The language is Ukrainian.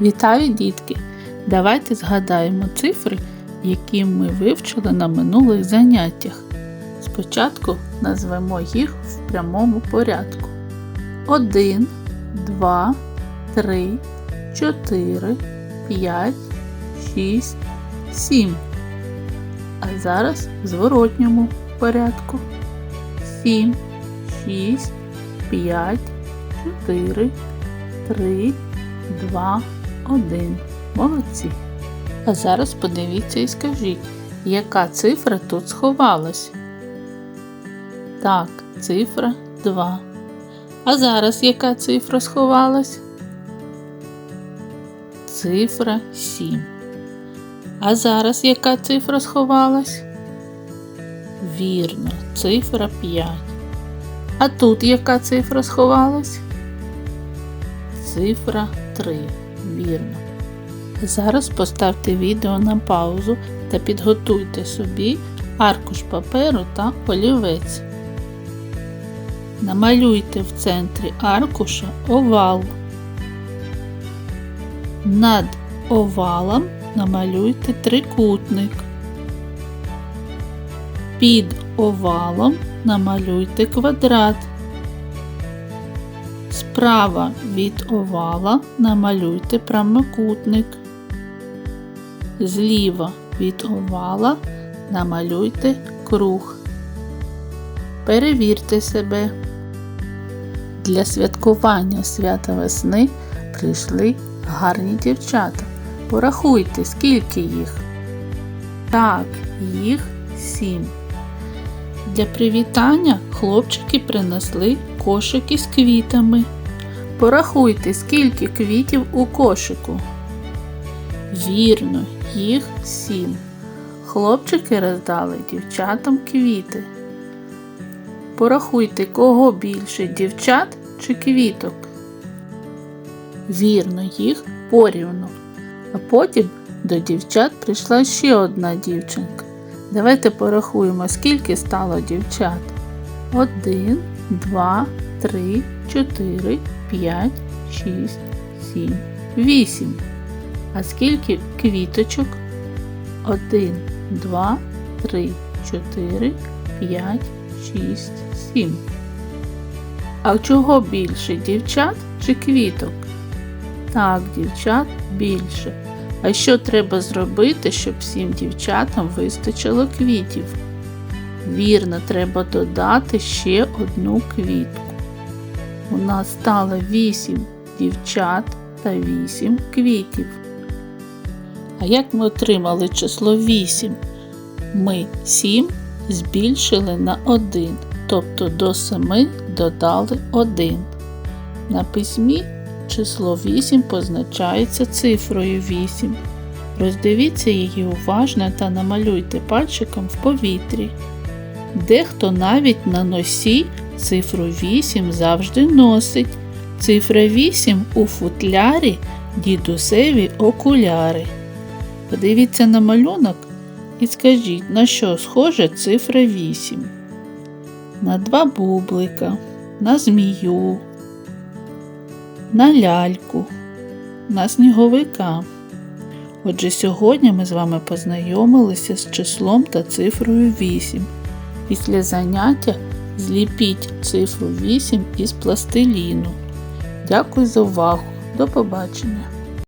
Вітаю, дітки! Давайте згадаємо цифри, які ми вивчили на минулих заняттях. Спочатку назвемо їх в прямому порядку. 1, 2, 3, 4, 5, 6, 7. А зараз в зворотньому порядку. 7, 6, 5, 4, 3, 2, 1. Молодці. А зараз подивіться і скажіть, яка цифра тут сховалась? Так, цифра 2. А зараз яка цифра сховалась? Цифра 7. А зараз яка цифра сховалась? Вірно, цифра 5. А тут яка цифра сховалась? Цифра 3. Вірно. Зараз поставте відео на паузу та підготуйте собі аркуш паперу та олівець. Намалюйте в центрі аркуша овал. Над овалом намалюйте трикутник. Під овалом намалюйте квадрат. Справа від овала намалюйте прямокутник. Зліва від овала намалюйте круг. Перевірте себе. Для святкування свята весни прийшли гарні дівчата. Порахуйте, скільки їх. Так, їх сім. Для привітання хлопчики принесли кошики з квітами. Порахуйте, скільки квітів у кошику. Вірно, їх сім. Хлопчики роздали дівчатам квіти. Порахуйте, кого більше дівчат чи квіток. Вірно, їх порівну. А потім до дівчат прийшла ще одна дівчинка. Давайте порахуємо, скільки стало дівчат. Один, два, три, чотири, п'ять, шість, сім, вісім. А скільки квіточок? Один, два, три, чотири, п'ять, шість, сім. А чого більше дівчат чи квіток? Так, дівчат більше. А що треба зробити, щоб всім дівчатам вистачило квітів? Вірно, треба додати ще одну квітку. У нас стало 8 дівчат та 8 квітів. А як ми отримали число 8? Ми 7 збільшили на 1, тобто до 7 додали 1. На письмі число 8 позначається цифрою 8. Роздивіться її уважно та намалюйте пальчиком в повітрі. Дехто навіть на носі цифру 8 завжди носить. Цифра 8 у футлярі дідусеві окуляри. Подивіться на малюнок і скажіть, на що схожа цифра 8? На два бублика, на змію, на ляльку, на сніговика. Отже, сьогодні ми з вами познайомилися з числом та цифрою 8. Після заняття зліпіть цифру 8 із пластиліну. Дякую за увагу. До побачення!